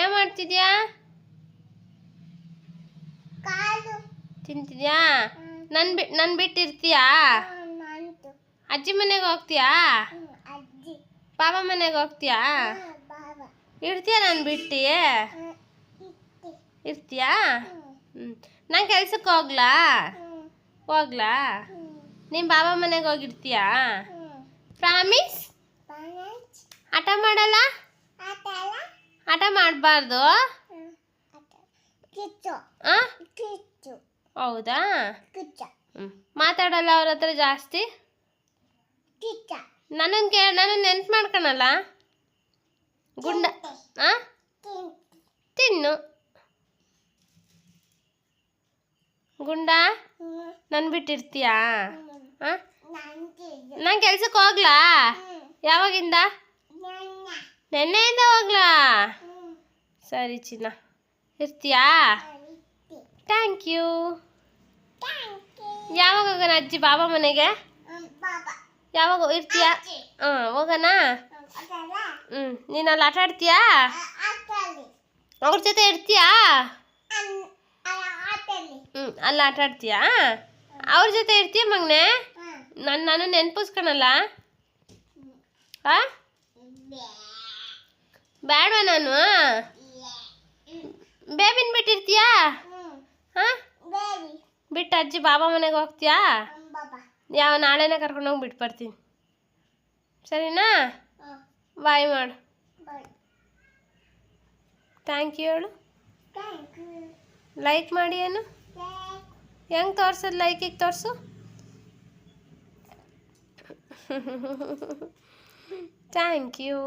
ಏನ್ ಮಾಡ್ತಿದ್ಯಾ? ಕಾಲು. ತಿಂತಿದ್ಯಾ? ನನ್ ಬಿಟ್ ನನ್ ಬಿಟ್ಟಿರ್ತೀಯಾ? ಅಜ್ಜಿ ಮನೆಗೆ ಹೋಗ್ತೀಯಾ? ಪಾಪ ಬಾಬಾ ಮನೆಗೆ ಹೋಗ್ತೀಯಾ? ಇರ್ತೀಯ ನಾನು ಬಿಟ್ಟಿ ಇರ್ತೀಯಾ ಹ್ಞೂ ನಾನು ಕೆಲ್ಸಕ್ಕೆ ಹೋಗ್ಲಾ? ಹೋಗ್ಲಾ? ನಿಮ್ಮ ಬಾಬಾ ಮನೆಗೆ ಹೋಗಿರ್ತೀಯಾ ಪ್ರಾಮಿಸ್? ಆಟ ಮಾಡಲ್ಲ? ಮಾಡಬಾರ್ದು? ಹೌದಾ? ಮಾತಾಡಲ್ಲ ಅವ್ರ ಹತ್ರ ಜಾಸ್ತಿ? ನನ್ನನ್ನು ಕೇ ನನ್ನನ್ನು ನೆನ್ಪು ಮಾಡ್ಕೊಳಲ್ಲ? ಗುಂಡ ಆ? ತಿನ್ನು. ಗುಂಡ ನನ್ ಬಿಟ್ಟಿರ್ತೀಯಾ? ನಾನು ಕೆಲ್ಸಕ್ಕೆ ಹೋಗ್ಲಾ? ಯಾವಾಗಿಂದ? ನನ್ನ. ನೆನ್ನೆಯಿಂದ ಹೋಗ್ಲಾ? ಸರಿ ಚಿನ್ನ. ಇರ್ತೀಯಾ? ಥ್ಯಾಂಕ್ ಯು ಯಾವಾಗ ಹೋಗೋಣ ಅಜ್ಜಿ ಬಾಬಾ ಮನೆಗೆ? ಯಾವಾಗ ಇರ್ತೀಯಾ? ಹಾಂ ಹೋಗೋಣ. ಹ್ಞೂ ನೀನು ಅಲ್ಲಿ ಆಟ ಆಡ್ತೀಯಾ? ಅವ್ರ ಜೊತೆ ಇರ್ತೀಯಾ? ಹ್ಞೂ ಅಲ್ಲಿ ಆಟ ಆಡ್ತೀಯಾ? ಅವ್ರ ಜೊತೆ ಇರ್ತೀಯ ಮಗ್ನೆ? ನಾನು ನಾನು ನೆನ್ಪಿಸ್ಕೊಳಲ್ಲ? ಹಾಂ ಬೇಡವಾ ನಾನು ಬೇಬಿನ ಬಿಟ್ಟಿರ್ತೀಯಾ ಹಾಂ ಬೇಬಿ ಬಿಟ್ಟು ಅಜ್ಜಿ ಬಾಬಾ ಮನೆಗೆ ಹೋಗ್ತೀಯಾ? ಯಾವ ನಾಳೆನೇ ಕರ್ಕೊಂಡೋಗಿ ಬಿಟ್ಟು ಬರ್ತೀನಿ. ಸರಿನಾ? ಬಾಯ್ ಮಾಡು. ಥ್ಯಾಂಕ್ ಯು ಹೇಳು. ಲೈಕ್ ಮಾಡಿ ಏನು? ಹೆಂಗೆ ತೋರ್ಸೋದು ಲೈಕಿಗೆ ತೋರಿಸು? Thank you